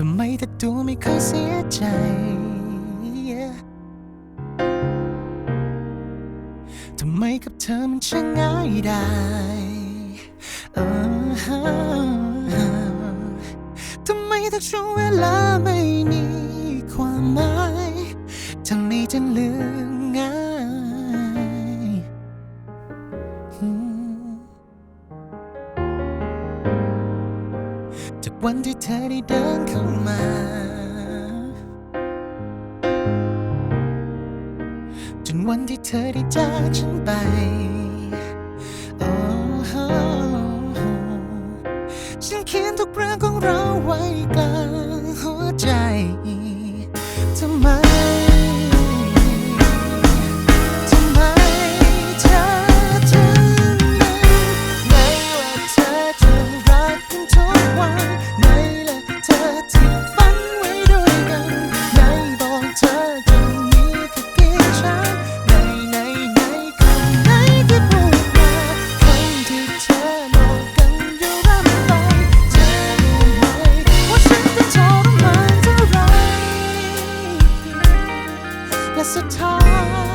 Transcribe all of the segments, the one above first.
ทำไมเธอดูไม่เคยเสียใจ ทำไมกับเธอมันช่างง่ายได้ทำไมทุกช่วงเวลาไม่มีความหมายทั้งนี้จะเลือ จากวันที่เธอได้เดินเข้ามา จนวันที่เธอได้จากฉันไป โอ้โหฉันเขียนทุกเรื่องของเราไว้กลางหัวใจ ทำไมุดท้า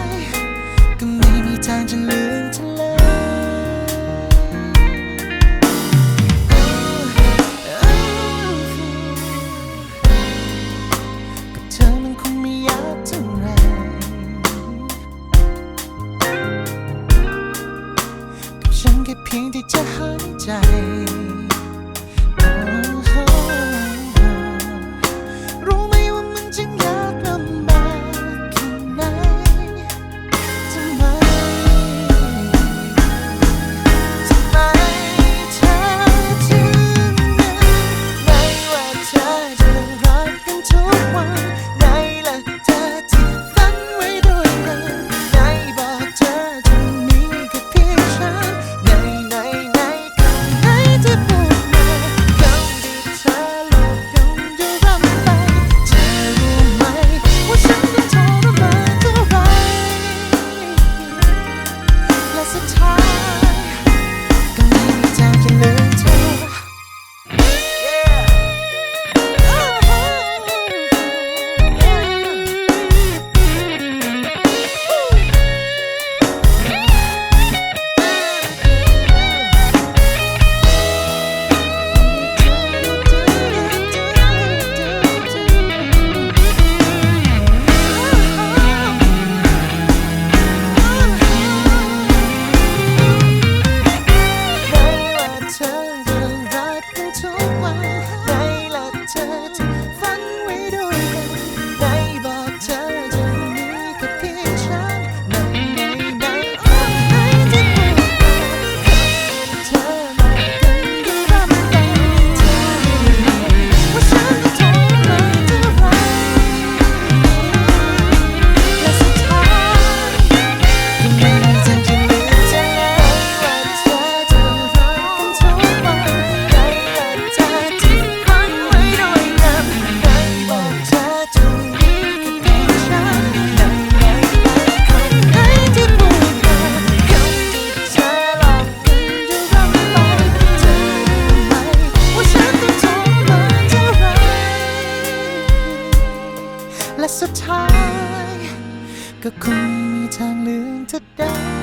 ย ก็ไม่มีทางจะลืมเธอเลยกับเธอมันคงไม่ยากเท่าไร กัฉันแค่เพียงที่จะหายใจ และสุดท้าย ก็คงไม่มีทางลืมเธอได้